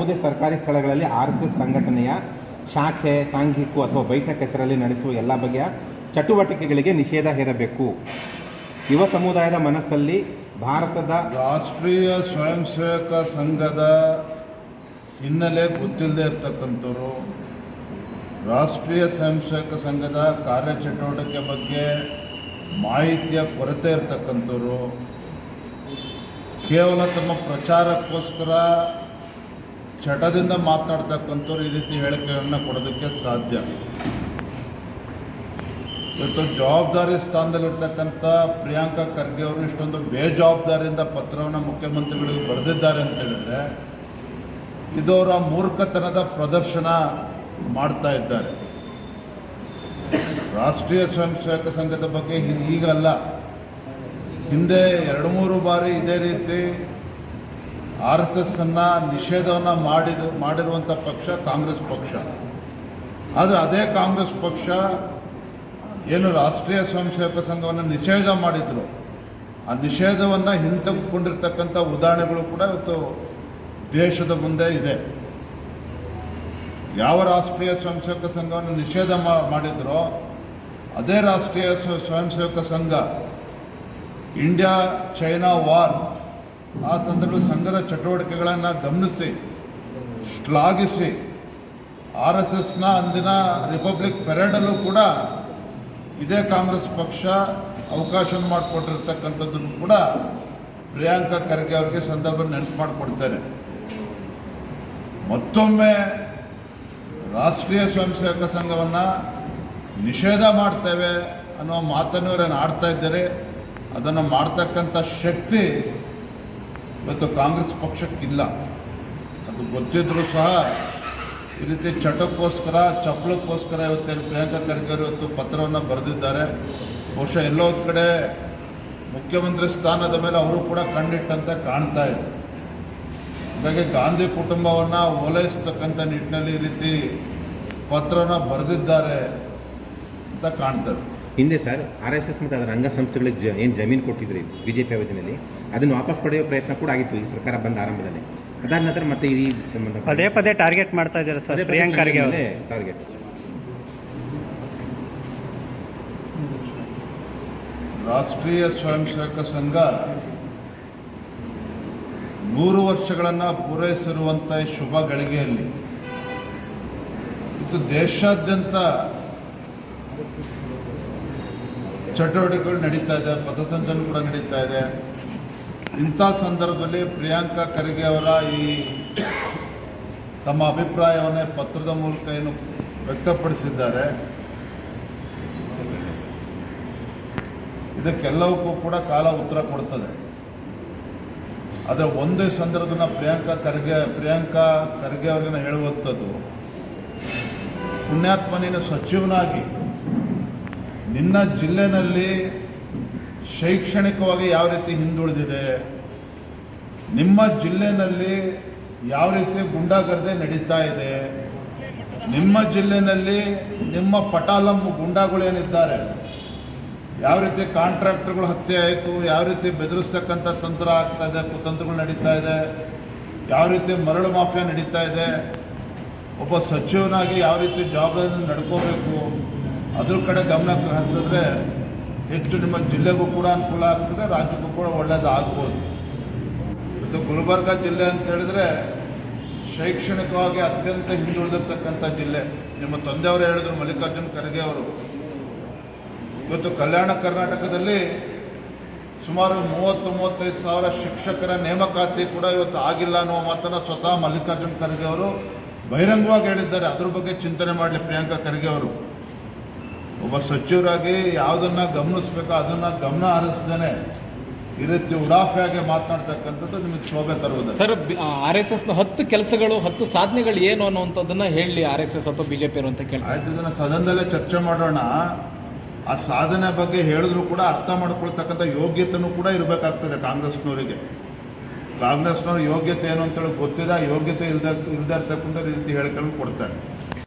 ಯಾವುದೇ ಸರ್ಕಾರಿ ಸ್ಥಳಗಳಲ್ಲಿ ಆರ್ ಎಸ್ ಎಸ್ ಸಂಘಟನೆಯ ಶಾಖೆ, ಸಾಂಘಿಕ ಅಥವಾ ಬೈಠಕ್ ಹೆಸರಲ್ಲಿ ನಡೆಸುವ ಎಲ್ಲ ಬಗೆಯ ಚಟುವಟಿಕೆಗಳಿಗೆ ನಿಷೇಧ ಹೇರಬೇಕು. ಯುವ ಸಮುದಾಯದ ಮನಸ್ಸಲ್ಲಿ ಭಾರತದ ರಾಷ್ಟ್ರೀಯ ಸ್ವಯಂ ಸೇವಕ ಸಂಘದ ಹಿನ್ನೆಲೆ ಗೊತ್ತಿಲ್ಲದೆ ಇರ್ತಕ್ಕಂಥವ್ರು, ರಾಷ್ಟ್ರೀಯ ಸ್ವಯಂ ಸೇವಕ ಸಂಘದ ಕಾರ್ಯಚಟುವಟಿಕೆ ಬಗ್ಗೆ ಮಾಹಿತಿಯ ಕೊರತೆ ಇರ್ತಕ್ಕಂಥವ್ರು, ಕೇವಲ ತಮ್ಮ ಪ್ರಚಾರಕ್ಕೋಸ್ಕರ ಚಟದಿಂದ ಮಾತನಾಡ್ತಕ್ಕಂಥವ್ರು ಈ ರೀತಿ ಹೇಳಿಕೆಗಳನ್ನು ಕೊಡೋದಕ್ಕೆ ಸಾಧ್ಯ. ಇವತ್ತು ಜವಾಬ್ದಾರಿ ಸ್ಥಾನದಲ್ಲಿರ್ತಕ್ಕಂಥ ಪ್ರಿಯಾಂಕಾ ಖರ್ಗೆ ಅವರು ಇಷ್ಟೊಂದು ಬೇಜವಾಬ್ದಾರಿಯಿಂದ ಪತ್ರವನ್ನು ಮುಖ್ಯಮಂತ್ರಿಗಳಿಗೆ ಬರೆದಿದ್ದಾರೆ ಅಂತ ಹೇಳಿದ್ರೆ, ಇದು ಅವರ ಮೂರ್ಖತನದ ಪ್ರದರ್ಶನ ಮಾಡ್ತಾ ಇದ್ದಾರೆ. ರಾಷ್ಟ್ರೀಯ ಸ್ವಯಂ ಸೇವಕ ಸಂಘದ ಬಗ್ಗೆ ಈಗಲ್ಲ ಹಿಂದೆ ಎರಡು ಮೂರು ಬಾರಿ ಇದೇ ರೀತಿ ಆರ್ ಎಸ್ ಎಸ್ ಅನ್ನ ನಿಷೇಧವನ್ನು ಮಾಡಿದ ಮಾಡಿರುವಂಥ ಪಕ್ಷ ಕಾಂಗ್ರೆಸ್ ಪಕ್ಷ. ಆದರೆ ಅದೇ ಕಾಂಗ್ರೆಸ್ ಪಕ್ಷ ಏನು ರಾಷ್ಟ್ರೀಯ ಸ್ವಯಂ ಸೇವಕ ಸಂಘವನ್ನು ನಿಷೇಧ ಮಾಡಿದ್ರು. ಆ ನಿಷೇಧವನ್ನು ಹಿಂತೆಗೆದುಕೊಂಡಿರ್ತಕ್ಕಂಥ ಉದಾಹರಣೆಗಳು ಕೂಡ ಇವತ್ತು ದೇಶದ ಮುಂದೆ ಇದೆ. ಯಾವ ರಾಷ್ಟ್ರೀಯ ಸ್ವಯಂ ಸೇವಕ ಸಂಘವನ್ನು ನಿಷೇಧ ಮಾಡಿದ್ರೋ ಅದೇ ರಾಷ್ಟ್ರೀಯ ಸ್ವ- ಸ್ವಯಂ ಸೇವಕ ಸಂಘ, ಇಂಡಿಯಾ ಚೈನಾ ವಾರ್ ಆ ಸಂದರ್ಭದಲ್ಲಿ ಸಂಘದ ಚಟುವಟಿಕೆಗಳನ್ನು ಗಮನಿಸಿ, ಶ್ಲಾಘಿಸಿ, ಆರ್ ಎಸ್ ಎಸ್ನ ಅಂದಿನ ರಿಪಬ್ಲಿಕ್ ಪೆರೇಡಲ್ಲೂ ಕೂಡ ಇದೇ ಕಾಂಗ್ರೆಸ್ ಪಕ್ಷ ಅವಕಾಶ ಮಾಡಿಕೊಟ್ಟಿರ್ತಕ್ಕಂಥದ್ದನ್ನು ಕೂಡ ಪ್ರಿಯಾಂಕಾ ಖರ್ಗೆ ಅವರಿಗೆ ಸಂದರ್ಭ ನೆನಪು ಮಾಡಿಕೊಡ್ತಾರೆ. ಮತ್ತೊಮ್ಮೆ ರಾಷ್ಟ್ರೀಯ ಸ್ವಯಂ ಸೇವಕ ಸಂಘವನ್ನು ನಿಷೇಧ ಮಾಡ್ತೇವೆ ಅನ್ನೋ ಮಾತನ್ನು ಆಡ್ತಾ ಇದ್ದಾರೆ, ಅದನ್ನು ಮಾಡ್ತಕ್ಕಂಥ ಶಕ್ತಿ ಇವತ್ತು ಕಾಂಗ್ರೆಸ್ ಪಕ್ಷಕ್ಕಿಲ್ಲ. ಅದು ಗೊತ್ತಿದ್ರೂ ಸಹ ಈ ರೀತಿ ಚಟಕ್ಕೋಸ್ಕರ, ಚಪ್ಪಳಕ್ಕೋಸ್ಕರ ಇವತ್ತೇನು ಪ್ರಿಯಾಂಕಾ ಖರ್ಗೆ ಅವರು ಇವತ್ತು ಪತ್ರವನ್ನು ಬರೆದಿದ್ದಾರೆ. ಬಹುಶಃ ಎಲ್ಲೋ ಕಡೆ ಮುಖ್ಯಮಂತ್ರಿ ಸ್ಥಾನದ ಮೇಲೆ ಅವರು ಕೂಡ ಕಣ್ಣಿಟ್ಟಂತೆ ಕಾಣ್ತಾ ಇದೆ. ಹಾಗಾಗಿ ಗಾಂಧಿ ಕುಟುಂಬವನ್ನು ಓಲೈಸ್ತಕ್ಕಂಥ ನಿಟ್ಟಿನಲ್ಲಿ ಈ ರೀತಿ ಪತ್ರವನ್ನು ಬರೆದಿದ್ದಾರೆ ಅಂತ ಕಾಣ್ತದೆ ಹಿಂದೆ ಸರ್ ಆರ್ ಎಸ್ ಎಸ್ ಮತ್ತು ಅದರ ಅಂಗಸಂಸ್ಥೆಗಳಿಗೆ ಜ ಏನು ಜಮೀನು ಕೊಟ್ಟಿದ್ರಿ ಬಿ ಜೆ ಪಿ ಅವಧಿನಲ್ಲಿ ಅದನ್ನು ವಾಪಸ್ ಪಡೆಯುವ ಪ್ರಯತ್ನ ಕೂಡ ಆಗಿತ್ತು ಈ ಸರ್ಕಾರ ಬಂದ ಆರಂಭದಲ್ಲಿ. ಅದಾದ ನಂತರ ಮತ್ತೆ ಈ ಸಂಬಂಧ ಪದೇ ಪದೇ ಟಾರ್ಗೆಟ್ ಮಾಡ್ತಾ ಇದ್ದಾರೆ ಸರ್ ಪ್ರಿಯಾಂಕ್ ಖರ್ಗೆ ಟಾರ್ಗೆಟ್ ರಾಷ್ಟ್ರೀಯ ಸ್ವಯಂ ಸೇವಕ ಸಂಘ ನೂರು ವರ್ಷಗಳನ್ನು ಪೂರೈಸಿರುವಂಥ ಈ ಶುಭ ಗಳಿಗೆಯಲ್ಲಿ. ಇದು ದೇಶಾದ್ಯಂತ ಚಟುವಟಿಕೆಗಳು ನಡೀತಾ ಇದೆ, ಪಥಸಂಚಲನ ಕೂಡ ನಡೀತಾ ಇದೆ. ಇಂಥ ಸಂದರ್ಭದಲ್ಲಿ ಪ್ರಿಯಾಂಕಾ ಖರ್ಗೆ ಅವರ ಈ ತಮ್ಮ ಅಭಿಪ್ರಾಯವನ್ನೇ ಪತ್ರದ ಮೂಲಕ ಏನು ವ್ಯಕ್ತಪಡಿಸಿದ್ದಾರೆ. ಇದಕ್ಕೆಲ್ಲವಕ್ಕೂ ಕೂಡ ಕಾಲ ಉತ್ತರ ಕೊಡ್ತದೆ. ಆದರೆ ಒಂದೇ ಸಂದರ್ಭನ ಪ್ರಿಯಾಂಕಾ ಖರ್ಗೆ ಪ್ರಿಯಾಂಕಾ ಖರ್ಗೆ ಅವ್ರಿಗೆ ಹೇಳುವಂಥದ್ದು? ಪುಣ್ಯಾತ್ಮನಿನ ಸಚಿವನಾಗಿ ನಿನ್ನ ಜಿಲ್ಲೆನಲ್ಲಿ ಶೈಕ್ಷಣಿಕವಾಗಿ ಯಾವ ರೀತಿ ಹಿಂದುಳಿದಿದೆ? ನಿಮ್ಮ ಜಿಲ್ಲೆನಲ್ಲಿ ಯಾವ ರೀತಿ ಗುಂಡಾಗರ್ದೆ ನಡೀತಾ ಇದೆ? ನಿಮ್ಮ ಜಿಲ್ಲೆನಲ್ಲಿ ನಿಮ್ಮ ಪಟಾಲಂ ಗುಂಡಾಗಳೇನಿದ್ದಾರೆ ಯಾವ ರೀತಿ ಕಾಂಟ್ರಾಕ್ಟರ್ಗಳು ಹತ್ಯೆ ಆಯಿತು? ಯಾವ ರೀತಿ ಬೆದರಿಸ್ತಕ್ಕಂಥ ತಂತ್ರ ಆಗ್ತಾ ಇದೆ, ಕುತಂತ್ರಗಳು ನಡೀತಾ ಇದೆ? ಯಾವ ರೀತಿ ಮರಳು ಮಾಫಿಯಾ ನಡೀತಾ ಇದೆ? ಒಬ್ಬ ಸಚಿವನಾಗಿ ಯಾವ ರೀತಿ ಜವಾಬ್ದಾರಿ ನಡ್ಕೋಬೇಕು? ಅದ್ರ ಕಡೆ ಗಮನ ಹರಿಸಿದ್ರೆ ಹೆಚ್ಚು ನಿಮ್ಮ ಜಿಲ್ಲೆಗೂ ಕೂಡ ಅನುಕೂಲ ಆಗ್ತದೆ, ರಾಜ್ಯಕ್ಕೂ ಕೂಡ ಒಳ್ಳೆಯದು ಆಗ್ಬೋದು. ಮತ್ತು ಗುಲ್ಬರ್ಗ ಜಿಲ್ಲೆ ಅಂತ ಹೇಳಿದ್ರೆ ಶೈಕ್ಷಣಿಕವಾಗಿ ಅತ್ಯಂತ ಹಿಂದುಳಿದಿರ್ತಕ್ಕಂಥ ಜಿಲ್ಲೆ. ನಿಮ್ಮ ತಂದೆಯವರು ಹೇಳಿದ್ರು, ಮಲ್ಲಿಕಾರ್ಜುನ್ ಖರ್ಗೆ ಅವರು. ಇವತ್ತು ಕಲ್ಯಾಣ ಕರ್ನಾಟಕದಲ್ಲಿ ಸುಮಾರು ಮೂವತ್ತು ಮೂವತ್ತೈದು ಸಾವಿರ ಶಿಕ್ಷಕರ ನೇಮಕಾತಿ ಕೂಡ ಇವತ್ತು ಆಗಿಲ್ಲ ಅನ್ನೋ ಮಾತನ್ನು ಸ್ವತಃ ಮಲ್ಲಿಕಾರ್ಜುನ್ ಖರ್ಗೆ ಅವರು ಬಹಿರಂಗವಾಗಿ ಹೇಳಿದ್ದಾರೆ. ಅದ್ರ ಬಗ್ಗೆ ಚಿಂತನೆ ಮಾಡಲಿ ಪ್ರಿಯಾಂಕಾ ಖರ್ಗೆ ಅವರು. ಒಬ್ಬ ಸಚಿವರಾಗಿ ಯಾವುದನ್ನು ಗಮನಿಸ್ಬೇಕೋ ಅದನ್ನು ಗಮನ ಹರಿಸ್ದೇನೆ ಈ ರೀತಿ ಉಡಾಫೆಯಾಗಿ ಮಾತನಾಡ್ತಕ್ಕಂಥದ್ದು ನಿಮಗೆ ಶೋಭೆ ತರುವುದು. ಸರ್ ಆರ್ ಎಸ್ ಎಸ್ನ ಹತ್ತು ಕೆಲಸಗಳು ಹತ್ತು ಸಾಧನೆಗಳು ಏನು ಅನ್ನುವಂಥದ್ದನ್ನು ಹೇಳಿ ಆರ್ ಎಸ್ ಎಸ್ ಅಥವಾ ಬಿಜೆಪಿ ಅಂತ ಕೇಳಿ ಆಯ್ತು ಇದನ್ನು ಸದನದಲ್ಲೇ ಚರ್ಚೆ ಮಾಡೋಣ. ಆ ಸಾಧನೆ ಬಗ್ಗೆ ಹೇಳಿದ್ರು ಕೂಡ ಅರ್ಥ ಮಾಡ್ಕೊಳ್ತಕ್ಕಂಥ ಯೋಗ್ಯತೆನೂ ಕೂಡ ಇರಬೇಕಾಗ್ತದೆ ಕಾಂಗ್ರೆಸ್ನವರಿಗೆ. ಕಾಂಗ್ರೆಸ್ನವ್ರ ಯೋಗ್ಯತೆ ಏನು ಅಂತೇಳಿ ಗೊತ್ತಿದೆ ಆ ಯೋಗ್ಯತೆ ಇಲ್ದ ಇಲ್ದೇ ಇರ್ತಕ್ಕಂಥ ಈ ರೀತಿ ಹೇಳಿಕೊಂಡು ಕೊಡ್ತಾರೆ.